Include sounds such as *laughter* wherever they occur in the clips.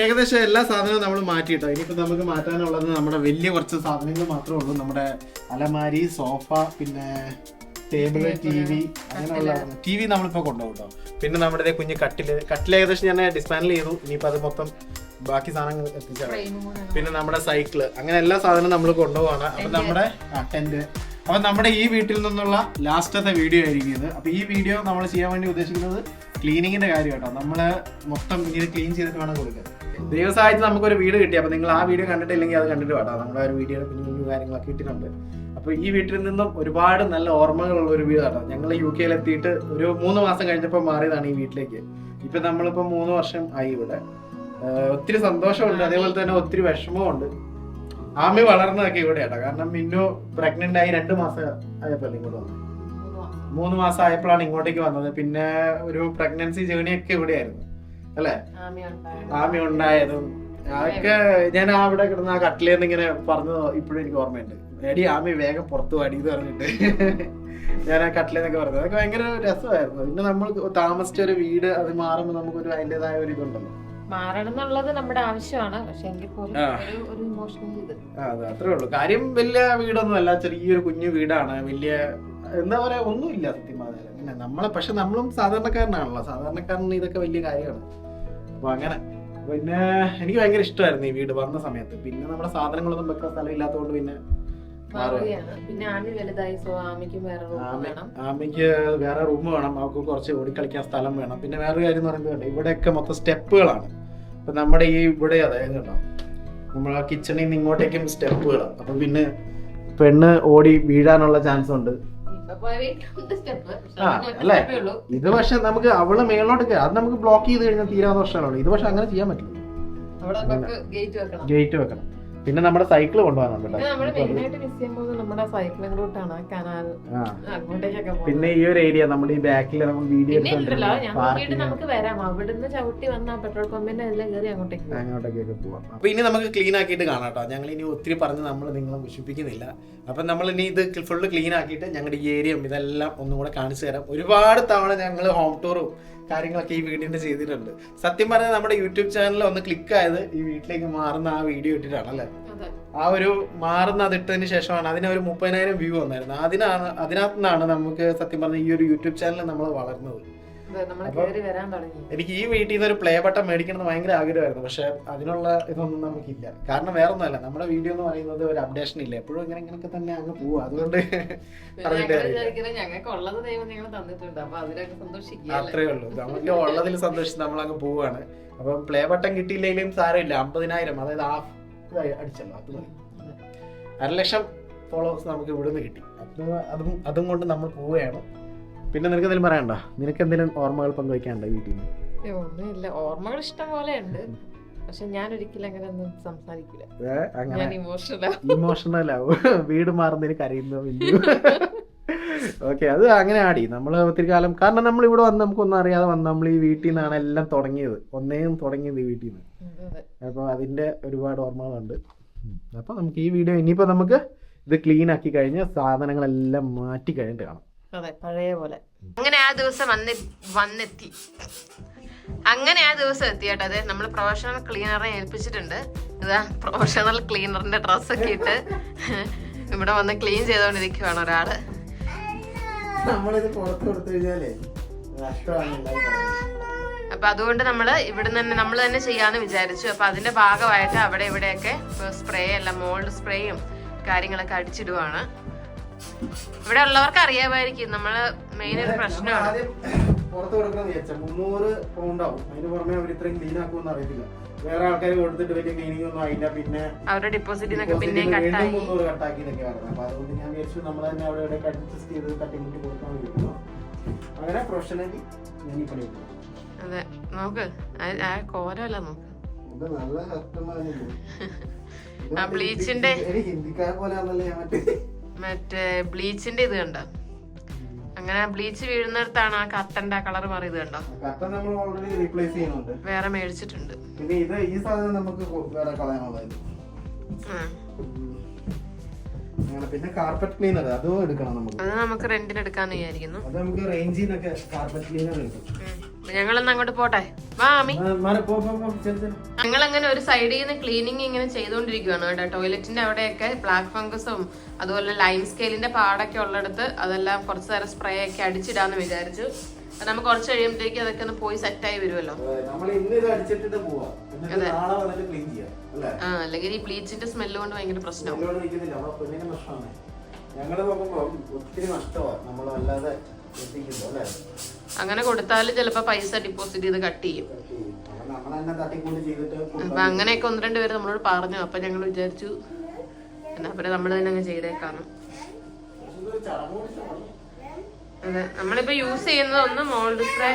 ഏകദേശം എല്ലാ സാധനവും നമ്മൾ മാറ്റിയിട്ടോ? ഇനിയിപ്പോ നമുക്ക് മാറ്റാനുള്ളത് നമ്മുടെ വലിയ കുറച്ച് സാധനങ്ങൾ മാത്രമേ ഉള്ളൂ. നമ്മുടെ അലമാരി സോഫ പിന്നെ ടേബിൾ ടി വി അങ്ങനെയുള്ള ടി വി നമ്മളിപ്പോ കൊണ്ടുപോകും കേട്ടോ പിന്നെ നമ്മുടെ കുഞ്ഞ് കട്ടിൽ. കട്ടിൽ ഏകദേശം ഞാൻ ഡിസ്പാനൽ ചെയ്തു. ഇനിയിപ്പോ അത് മൊത്തം ബാക്കി സാധനങ്ങൾ എത്തിച്ചാൽ പിന്നെ നമ്മുടെ സൈക്കിൾ. അങ്ങനെ എല്ലാ സാധനവും നമ്മൾ കൊണ്ടുപോവാണ്. അപ്പൊ നമ്മുടെ ടെന്റ്. അപ്പൊ നമ്മുടെ ഈ വീട്ടിൽ നിന്നുള്ള ലാസ്റ്റത്തെ വീഡിയോ ആയിരിക്കും ഇത്. അപ്പൊ ഈ വീഡിയോ നമ്മൾ ചെയ്യാൻ വേണ്ടി ഉദ്ദേശിക്കുന്നത് ക്ലീനിങ്ങിന്റെ കാര്യം കേട്ടോ നമ്മൾ മൊത്തം ഇങ്ങനെ ക്ലീൻ ചെയ്തിട്ട് വേണം കൊടുക്കാൻ. ദൈവസഹായത്തിൽ നമുക്കൊരു വീട് കിട്ടി. അപ്പൊ നിങ്ങൾ ആ വീഡിയോ കണ്ടിട്ടില്ലെങ്കിൽ അത് കണ്ടിട്ട് വേണ്ട നമ്മുടെ ഒരു വീഡിയോ കുഞ്ഞു കുഞ്ഞു കാര്യങ്ങളൊക്കെ ഇട്ടിട്ടുണ്ട്. അപ്പൊ ഈ വീട്ടിൽ നിന്നും ഒരുപാട് നല്ല ഓർമ്മകളുള്ള ഒരു വീട് കേട്ടോ ഞങ്ങൾ യു കെയിൽ എത്തിയിട്ട് ഒരു മൂന്ന് മാസം കഴിഞ്ഞപ്പോൾ മാറിയതാണ് ഈ വീട്ടിലേക്ക്. ഇപ്പൊ നമ്മളിപ്പോ മൂന്ന് വർഷം ആയി ഇവിടെ. ഒത്തിരി സന്തോഷമുണ്ട്. അതേപോലെ തന്നെ ഒത്തിരി വിഷമമുണ്ട് ആമി വളർന്നതൊക്കെ ഇവിടെയാട്ടോ കാരണം മിന്നു പ്രഗ്നന്റ് ആയി രണ്ട് മാസം ആയപ്പോൾ ഇങ്ങോട്ട് വന്നത്? മൂന്ന് മാസം. ആയപ്പോഴാണ് ഇങ്ങോട്ടേക്ക് വന്നത്. പിന്നെ ഒരു പ്രഗ്നൻസി ജേണി ഒക്കെ ഇവിടെയായിരുന്നു. അല്ലേ? ആമി ഉണ്ടായതും അതൊക്കെ ഞാൻ അവിടെ കിടന്ന ആ കട്ടിലേന്ന് ഇങ്ങനെ പറഞ്ഞു ഇപ്പോഴും എനിക്ക് ഓർമ്മയുണ്ട്. എടി ആമി വേഗം പുറത്തു പാടി എന്ന് പറഞ്ഞിട്ട് *laughs* ഞാൻ ആ കട്ടിലെന്നൊക്കെ പറഞ്ഞത്. അതൊക്കെ ഭയങ്കര രസമായിരുന്നു. പിന്നെ നമ്മൾ താമസിച്ച ഒരു വീട് അത് മാറുമ്പോൾ നമുക്കൊരു അതിന്റെതായ ഒരു ഇതുണ്ടല്ലോ. മാറണം എന്നുള്ളത് നമ്മുടെ ആവശ്യമാണ്. പക്ഷെ എങ്കിൽ പോലും ഒരു ഇമോഷണൽ ഇത്. അതെ അത്രേ ഉള്ളൂ. കാര്യം വലിയ വീടൊന്നും അല്ല ചെറിയൊരു കുഞ്ഞു വീടാണ്. വലിയ എന്താ പറയാ ഒന്നുമില്ല സത്യം പറഞ്ഞാൽ പിന്നെ നമ്മളെ പക്ഷെ നമ്മളും സാധാരണക്കാരനാണല്ലോ. സാധാരണക്കാരന് ഇതൊക്കെ വലിയ കാര്യമാണ്. അപ്പൊ അങ്ങനെ. പിന്നെ എനിക്ക് ഭയങ്കര ഇഷ്ടമായിരുന്നു ഈ വീട് വന്ന സമയത്ത്. പിന്നെ നമ്മുടെ സാധനങ്ങളൊന്നും വെക്കാൻ സ്ഥലം ഇല്ലാത്തതുകൊണ്ട് പിന്നെ പിന്നെ ആമി വലുതായി സോ ആമിക്കും വേറെ റൂം വേണം. ആമയ്ക്ക് വേറെ റൂം വേണം. അവർക്ക് കുറച്ച് ഓടിക്കളിക്കാൻ സ്ഥലം വേണം. പിന്നെ വേറൊരു കാര്യം എന്ന് പറയുന്നത് ഇവിടെയൊക്കെ മൊത്തം സ്റ്റെപ്പുകളാണ്. അപ്പൊ നമ്മുടെ ഈ ഇവിടെ അതായത് കണ്ടോ? നമ്മൾ ആ കിച്ചണിൽ നിന്ന് ഇങ്ങോട്ടേക്കും സ്റ്റെപ്പുകളാണ്. അപ്പൊ പിന്നെ പെണ്ണ് ഓടി വീഴാനുള്ള ചാൻസ് ഉണ്ട്. ആ, അല്ലേ? ഇത് പക്ഷെ നമുക്ക് അവൾ മേളോട്ട് അത് നമുക്ക് ബ്ലോക്ക് ചെയ്ത് കഴിഞ്ഞാൽ തീരാ പ്രശ്നമാണല്ലോ ഇത് പക്ഷെ അങ്ങനെ ചെയ്യാൻ പറ്റില്ല. ഗേറ്റ് വെക്കണം. പിന്നെ നമ്മുടെ സൈക്കിൾ കൊണ്ടുപോകാനുണ്ട് പിന്നെ ഈ ഒരു ഏരിയ നമ്മുടെ ഈ ബാക്കിൽ നമ്മൾ വീഡിയോ നമുക്ക് വരാം. അവിടുന്ന് ചവിട്ടി വന്ന പെട്രോൾ പമ്പിന്റെ എല്ലാം കയറി അങ്ങോട്ടേക്ക് പോകും. അങ്ങോട്ടേക്കൊക്കെ പോവാം. അപ്പൊ ഇനി നമുക്ക് ക്ലീൻ ആക്കിയിട്ട് കാണാം കേട്ടോ. ഞങ്ങൾ ഇനി ഒത്തിരി പറഞ്ഞ് നമ്മൾ നിങ്ങളെ മുഷിപ്പിക്കുന്നില്ല അപ്പൊ നമ്മൾ ഇനി ഇത് ഫുള്ള് ക്ലീൻ ആക്കിയിട്ട് ഞങ്ങളുടെ ഈ ഏരിയ ഇതെല്ലാം ഒന്നും കൂടെ കാണിച്ചു തരാം. ഒരുപാട് തവണ ഞങ്ങൾ ഹോം ടൂറും കാര്യങ്ങളൊക്കെ ഈ വീടിന്റെ ചെയ്തിട്ടുണ്ട്. സത്യം പറഞ്ഞാൽ നമ്മുടെ യൂട്യൂബ് ചാനലിൽ ഒന്ന് ക്ലിക്ക് ആയത് ഈ വീട്ടിലേക്ക് മാറുന്ന ആ വീഡിയോ ഇട്ടിട്ടാണ് അല്ലേ ആ ഒരു മാറുന്ന അതിട്ടതിന് ശേഷമാണ് അതിന് ഒരു മുപ്പതിനായിരം വ്യൂ വന്നായിരുന്നു അതിനാണ് അതിനകത്തുനിന്നാണ് നമുക്ക് സത്യം പറഞ്ഞ ഈ ഒരു യൂട്യൂബ് ചാനൽ നമ്മൾ വളർന്നത്. എനിക്ക് ഈ വീട്ടിൽ നിന്ന് ഒരു പ്ലേ ബട്ടൺ മേടിക്കണമെന്ന് ഭയങ്കര ആഗ്രഹമായിരുന്നു. പക്ഷെ അതിനുള്ള ഇതൊന്നും നമുക്കില്ല. കാരണം വേറെ ഒന്നുമല്ല നമ്മുടെ വീഡിയോ എന്ന് പറയുന്നത് ഒരു അപ്ഡേഷൻ ഇല്ല? എപ്പോഴും ഇങ്ങനെ ഇങ്ങനെയൊക്കെ തന്നെ അങ്ങ് പോവുക അതുകൊണ്ട് അത്രേ ഉള്ളൂ. നമുക്ക് ഉള്ളതിൽ സന്തോഷിച്ച് നമ്മൾ അങ്ങ് പോവാണ്. അപ്പം പ്ലേ ബട്ടൺ കിട്ടിയില്ലെങ്കിലും സാരമില്ല. അമ്പതിനായിരം. അതായത് ഹാഫ് അടിച്ചല്ലോ. അത് മതി. അരലക്ഷം ഫോളോവേഴ്സ് നമുക്ക് ഇവിടുന്ന് കിട്ടി. അതും അതും കൊണ്ട് നമ്മൾ പോവുകയാണ്. പിന്നെ നിനക്ക് എന്തെങ്കിലും പറയണ്ടോ നിനക്ക് എന്തെങ്കിലും ഓർമ്മകൾ പങ്കുവയ്ക്കാനുണ്ടോ വീട്ടിൽ നിന്ന്? ഒന്നുമില്ല. ഓർമ്മകൾ ഇഷ്ടം പോലെ ഉണ്ട്. പക്ഷെ ഞാൻ ഒരിക്കലും അങ്ങനെ ഒന്നും സംസാരിക്കില്ല ഇമോഷണൽ ഇമോഷണൽ ആവും. വീട് മാറുന്നതിന് കരയുന്നു ഓക്കെ അത് അങ്ങനെ ആടി. നമ്മൾ ഒത്തിരി കാലം കാരണം നമ്മൾ ഇവിടെ വന്ന് നമുക്കൊന്നും അറിയാതെ വന്ന് നമ്മൾ ഈ വീട്ടിൽ നിന്നാണ് എല്ലാം തുടങ്ങിയത്. ഒന്നേയും തുടങ്ങിയത് ഈ വീട്ടിൽ നിന്ന്. അപ്പോൾ അതിന്റെ ഒരുപാട് ഓർമ്മകളുണ്ട്. അപ്പോൾ നമുക്ക് ഈ വീഡിയോ ഇനിയിപ്പോൾ നമുക്ക് ഇത് ക്ലീൻ ആക്കി കഴിഞ്ഞ് സാധനങ്ങളെല്ലാം മാറ്റി കഴിഞ്ഞിട്ട് കാണാം. അതെ പഴയ പോലെ. അങ്ങനെ ആ ദിവസം വന്ന് വന്നെത്തി. അങ്ങനെ ആ ദിവസം എത്തി കേട്ടോ. അതെ നമ്മൾ പ്രൊഫഷണൽ ക്ലീനറെ ഏൽപ്പിച്ചിട്ടുണ്ട്. ഇതാ പ്രൊഫഷണൽ ക്ലീനറിന്റെ ഡ്രസ്സൊക്കെ ഇട്ട് ഇവിടെ വന്ന് ക്ലീൻ ചെയ്തുകൊണ്ടിരിക്കുവാണ് ഒരാൾ. നമ്മളിത് പുറത്ത് കൊടുത്തു കഴിഞ്ഞാലേ അപ്പൊ അതുകൊണ്ട് നമ്മൾ ഇവിടുന്ന് തന്നെ നമ്മൾ തന്നെ ചെയ്യാന്ന് വിചാരിച്ചു. അപ്പൊ അതിന്റെ ഭാഗമായിട്ട് അവിടെ ഇവിടെയൊക്കെ സ്പ്രേ അല്ല മോൾഡ് സ്പ്രേയും കാര്യങ്ങളൊക്കെ അടിച്ചിടുവാണ്. ഇവിടെ ഉള്ളവർക്ക് അറിയാമായിരിക്കും നമ്മൾ മെയിൻ ഒരു പ്രശ്നമാണ്. പുറത്ത് കൊടുക്കണം വിചാരിച്ച മുന്നൂറ് പൗണ്ട് ആവും. അതിന് പുറമെ അവർ ഇത്രയും ക്ലീൻ ആക്കുമെന്ന് അറിയത്തില്ല. വേറെ ആൾക്കാർ കൊടുത്തിട്ട് വലിയ ക്ലീനിങ് ഒന്നും ആയില്ല. പിന്നെ അവരുടെ ഡിപ്പോസിറ്റ് പിന്നെ മുന്നൂറ് കട്ടാക്കി എന്നൊക്കെ പറഞ്ഞു അപ്പൊ അതുകൊണ്ട് ഞാൻ വിചാരിച്ചു നമ്മൾ തന്നെ അവിടെ ഇവിടെ അഡ്ജസ്റ്റ് ചെയ്ത് തട്ടിമുട്ടി കൊടുക്കാൻ വേണ്ടി അങ്ങനെ പ്രൊഫഷണലി ഞാൻ ഈ പണി. അതെ നോക്ക്. ആ- കോരമല്ല നോക്ക്. നല്ല ബ്ലീച്ചിന്റെ ഹിന്ദിക്കാരെ പോലെ ആണല്ലേ ഞാൻ മറ്റേ. മറ്റേ ബ്ലീച്ചിന്റെ ഇത് കണ്ടോ? അങ്ങനെ ബ്ലീച്ച് വീഴുന്നിടത്താണ് ആ കട്ടന്റെ കളർ മാറിയത് കണ്ടോ? കട്ടൻ നമ്മൾ ഓൾറെഡി റീപ്ലേസ് ചെയ്യുന്നുണ്ട്. വേറെ മേടിച്ചിട്ടുണ്ട്. പിന്നെ ഇത് ഈ സാധനം നമുക്ക് വേറെ കളയാനുള്ളത് പിന്നെ കാർപ്പറ്റ് ക്ലീനർ അതും എടുക്കണം നമുക്ക്. അത് നമുക്ക് റെന്റിന് എടുക്കാന്ന് വിചാരിക്കുന്നു. അത് നമുക്ക് റേഞ്ചിൽ നിന്നൊക്കെ കാർപ്പറ്റ് ക്ലീനർ കിട്ടും. ഞങ്ങളൊന്ന് അങ്ങോട്ട് പോട്ടെ. മാമി ആമി. ഞങ്ങൾ അങ്ങനെ ഒരു സൈഡിൽ നിന്ന് ക്ലീനിങ് ഇങ്ങനെ ചെയ്തുകൊണ്ടിരിക്കുവാണ് കേട്ടോ. ടോയ്ലറ്റിന്റെ അവിടെയൊക്കെ ബ്ലാക്ക് ഫംഗസും അതുപോലെ ലൈം സ്കെയിലിന്റെ പാടൊക്കെ ഉള്ളിടത്ത് അതെല്ലാം കുറച്ച് നേരം സ്പ്രേ ഒക്കെ അടിച്ചിടാന്ന് വിചാരിച്ചു. നമുക്ക് കുറച്ച് കഴിയുമ്പോഴത്തേക്ക് അതൊക്കെ ഒന്ന് പോയി സെറ്റ് ആയി വരുമല്ലോ. അതെ ആ അല്ലെങ്കിൽ ഈ ബ്ലീച്ചിന്റെ സ്മെല്ല് കൊണ്ട് ഭയങ്കര പ്രശ്നമാണ്. ഞങ്ങൾ നോക്കുമ്പോ ഒത്തിരി നഷ്ടമാണ് നമ്മളല്ലാതെ അല്ലേ? അങ്ങനെ കൊടുത്താൽ ചിലപ്പോൾ പൈസ ഡിപ്പോസിറ്റ് ചെയ്ത് കട്ട് ചെയ്യും. അപ്പൊ അങ്ങനെയൊക്കെ ഒന്ന് രണ്ട് പേര് നമ്മളോട് പറഞ്ഞു. അപ്പൊ ഞങ്ങൾ വിചാരിച്ചു എന്നാ പിന്നെ നമ്മൾ തന്നെ അങ്ങ് ചെയ്തേക്കാണ്. അതെ നമ്മളിപ്പോ യൂസ് ചെയ്യുന്നത് ഒന്ന് മോൾഡ് സ്പ്രേ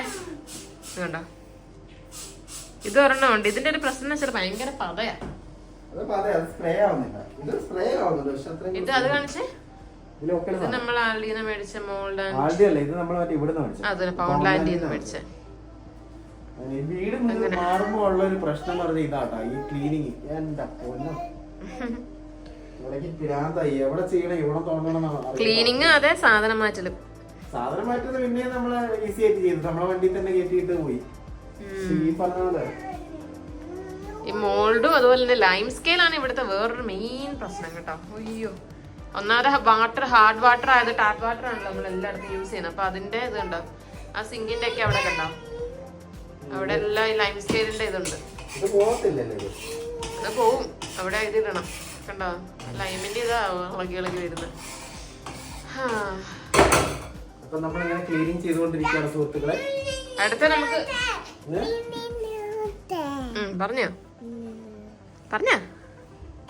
കണ്ടോ? ഇത് ഒരെണ്ണം ഉണ്ട്. ഇതിന്റെ ഒരു പ്രശ്നം വെച്ചാൽ ഭയങ്കര പതയാ. ഇത് അത് കാണിച്ചേ? ഇത് നമ്മൾ മേടിച്ച മോൾഡ് അല്ല ഇത് നമ്മൾ മറ്റേ ഇവിടുന്ന് മേടിച്ചത്. അതിന് പൗണ്ട്ലാൻഡിന്ന് മേടിച്ച ഈ വീട് മുഴുവൻ മാറുമ്പോ ഉള്ള ഒരു പ്രശ്നം എന്ന് പറഞ്ഞാൽ ഇതാട്ടാ ഈ ക്ലീനിങ് എന്താ പൊന്നോ? ക്ലീനിങ് അതെ സാധനം മാറ്റലും. സാധനം മാറ്റുന്നത് പിന്നെ നമ്മൾ ഈസി ആയിട്ട് ചെയ്തു. നമ്മളെ വണ്ടി തന്നെ കയറ്റിയിട്ട് പോയി. ഈ പറഞ്ഞ പോലെ ഈ മോൾഡും അതുപോലെ തന്നെ ലൈം സ്കെയിലാണ് ഇവിടുത്തെ വേറൊരു മെയിൻ പ്രശ്നം കേട്ടോ. അയ്യോ. ഒന്നാമത് വാട്ടർ ഹാർഡ് വാട്ടർ ആയത് ടാപ്പ് വാട്ടർ ആണല്ലോ നമ്മൾ എല്ലായിടത്തും യൂസ് ചെയ്യുന്നത്. അപ്പൊ അതിന്റെ ഇത് കണ്ടോ ആ സിങ്കിന്റെ ഒക്കെ അവിടെ കണ്ടോ? അവിടെ എല്ലാം ഈ ലൈം സ്റ്റൈലിന്റെ ഇതുണ്ട്. ഇത് ഇത്? അത് പോവും. അവിടെ ഇതിടണം കണ്ടോ? ലൈമിന്റെ ഇതാ ഇളകി ഇളകി വരുന്നത്. ഹാ. നമ്മൾ ക്ലീനിങ് ചെയ്തുകൊണ്ടിരിക്കുകയാണ് സുഹൃത്തുക്കളെ. അടുത്ത നമുക്ക് പറഞ്ഞോ. പറഞ്ഞ.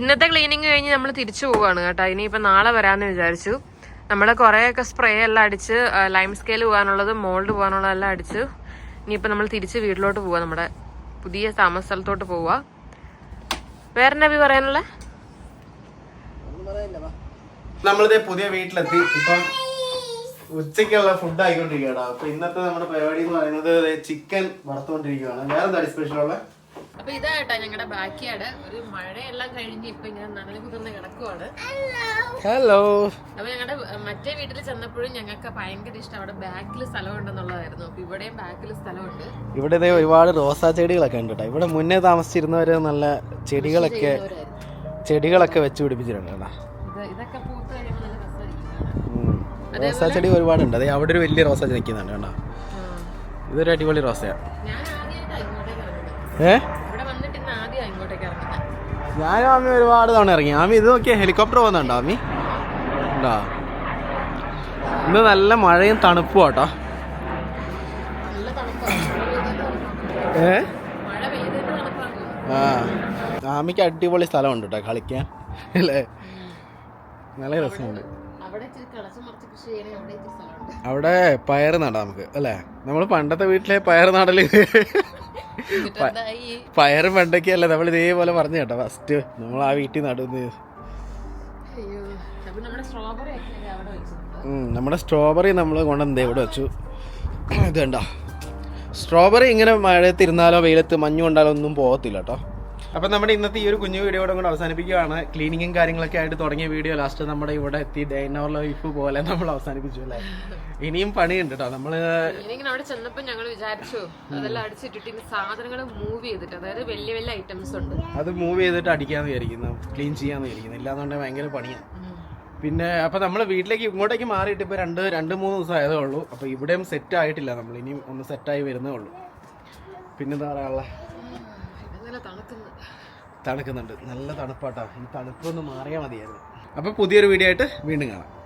ഇന്നത്തെ ക്ലീനിങ് കഴിഞ്ഞ് നമ്മൾ തിരിച്ചു പോവാണ് കേട്ടോ. ഇനിയിപ്പോ നാളെ വരാന്ന് വിചാരിച്ചു. നമ്മൾ കുറേയൊക്കെ സ്പ്രേ എല്ലാം അടിച്ച് ലൈം സ്കെയിൽ പോകാനുള്ളത് മോൾഡ് പോകാനുള്ളതെല്ലാം അടിച്ച് ഇനിയിപ്പോ നമ്മൾ തിരിച്ച് വീട്ടിലോട്ട് പോവാ. നമ്മുടെ പുതിയ താമസ സ്ഥലത്തോട്ട് പോവാ. വേറെ നബി പറയാനുള്ള? നമ്മളിതേ പുതിയ വീട്ടിലെത്തി. ഇപ്പം ഉച്ചയ്ക്കുള്ള ഫുഡ് ആയിക്കൊണ്ടിരിക്കുകയാണ്. അപ്പൊ ഇന്നത്തെ നമ്മുടെ പരിപാടി എന്ന് പറയുന്നത് ചിക്കൻ വറുത്തുകൊണ്ടിരിക്കുകയാണ് വേറെ എന്താ സ്പെഷ്യൽ ഉള്ള? അപ്പൊ ഇതായിട്ടാ ഞങ്ങളുടെ ബാക്കിയാട് ഒരു മഴയെല്ലാം കഴിഞ്ഞ് ഇപ്പൊ ഇങ്ങനെ നനഞ്ഞു കുതിർന്ന് കിടക്കുവാണ്. ഹലോ അപ്പൊ ഞങ്ങളുടെ മറ്റേ വീട്ടിൽ ചെന്നപ്പോഴും ഞങ്ങൾക്ക് ഭയങ്കര ഇഷ്ടം അവിടെ ബാക്കിൽ സ്ഥലം ഉണ്ടെന്നുള്ളതായിരുന്നു അപ്പൊ ഇവിടെയും ബാക്കിൽ സ്ഥലമുണ്ട്. ഇവിടെ ഇതേ ഒരുപാട് റോസാ ചെടികളൊക്കെ ഉണ്ട് കേട്ടോ. ഇവിടെ മുന്നേ താമസിച്ചിരുന്നവര് നല്ല ചെടികളൊക്കെ ചെടികളൊക്കെ വെച്ച് പിടിപ്പിച്ചിട്ടുണ്ട് കേട്ടോ. ഇതൊക്കെ പൂത്ത് കഴിയുമ്പോൾ നല്ല രസമായിരിക്കും. റോസാ ചെടി ഒരുപാടുണ്ട്. അതെ അവിടെ ഒരു വലിയ റോസാ ചെടി നിൽക്കുന്നുണ്ട് കേട്ടോ. ഇതൊരു അടിപൊളി റോസയാണ് ഞാൻ ഞാനും ആമി ഒരുപാട് തവണ ഇറങ്ങി. ആമി ഇത് നോക്കിയ ഹെലികോപ്റ്റർ പോകുന്നുണ്ടോ ആമി? ഉണ്ടോ? ഇന്ന് നല്ല മഴയും തണുപ്പും തണുപ്പാണ് ഏ? ആ. ആമിക്ക് അടിപൊളി സ്ഥലമുണ്ട് കേട്ടോ കളിക്കാൻ. അല്ലേ? നല്ല രസമുണ്ട്. അവിടെ പയർ നടാം നമുക്ക് അല്ലേ? നമ്മൾ പണ്ടത്തെ വീട്ടിലെ പയർ നടൽ. പയറും വെണ്ടയ്ക്കല്ല നമ്മൾ ഇതേപോലെ പറഞ്ഞു കേട്ടോ. ഫസ്റ്റ് നമ്മൾ ആ വീട്ടിൽ നടുന്നത്. അപ്പൊ നമ്മുടെ സ്ട്രോബെറി നമ്മൾ കൊണ്ടുവന്നത് ഇവിടെ വെച്ചു. ഇത് കണ്ടോ സ്ട്രോബെറി ഇങ്ങനെ മഴയത്ത് ഇരുന്നാലോ വെയിലത്ത് മഞ്ഞ് കൊണ്ടാലോ ഒന്നും പോകത്തില്ല കേട്ടോ. അപ്പം നമ്മുടെ ഇന്നത്തെ ഈ ഒരു കുഞ്ഞു വീഡിയോ കൂടെ അവസാനിപ്പിക്കുകയാണ്. ക്ലീനിങ്ങും കാര്യങ്ങളൊക്കെ ആയിട്ട് തുടങ്ങിയ വീഡിയോ ലാസ്റ്റ് നമ്മുടെ ഇവിടെ എത്തി. ഡേ ഇൻ അവർ ലൈഫ് പോലെ നമ്മൾ അവസാനിപ്പിച്ചു അല്ലേ? ഇനിയും പണിയുണ്ട് കേട്ടോ നമ്മൾ അവിടെ ചെന്നപ്പോ ഞങ്ങൾ വിചാരിച്ചു അതെല്ലാം അടിച്ചിട്ടിട്ട് ഇനി സാധനങ്ങൾ മൂവ് ചെയ്തിട്ട് അതായത് വലിയ വലിയ ഐറ്റംസ് ഉണ്ട്. അത് മൂവ് ചെയ്തിട്ട് അടിക്കാന്ന് വിചാരിക്കുന്നു ക്ലീൻ ചെയ്യാന്ന് വിചാരിക്കുന്നു. ഇല്ലാന്നുണ്ടെങ്കിൽ ഭയങ്കര പണിയാണ് പിന്നെ അപ്പൊ നമ്മൾ വീട്ടിലേക്ക് ഇങ്ങോട്ടേക്ക് മാറിയിട്ട് ഇപ്പൊ രണ്ട് രണ്ട് മൂന്ന് ദിവസം ആയതേ ഉള്ളൂ. അപ്പൊ ഇവിടെയും സെറ്റ് ആയിട്ടില്ല നമ്മൾ ഇനിയും ഒന്ന് സെറ്റായി വരുന്നേ ഉള്ളൂ. പിന്നെന്താ പറയാനുള്ള? തണുക്കുന്നുണ്ട്. നല്ല തണുപ്പാട്ടാ. ഈ തണുപ്പൊന്ന് മാറിയാൽ മതിയായിരുന്നു. അപ്പോൾ പുതിയൊരു വീഡിയോ ആയിട്ട് വീണ്ടും കാണാം.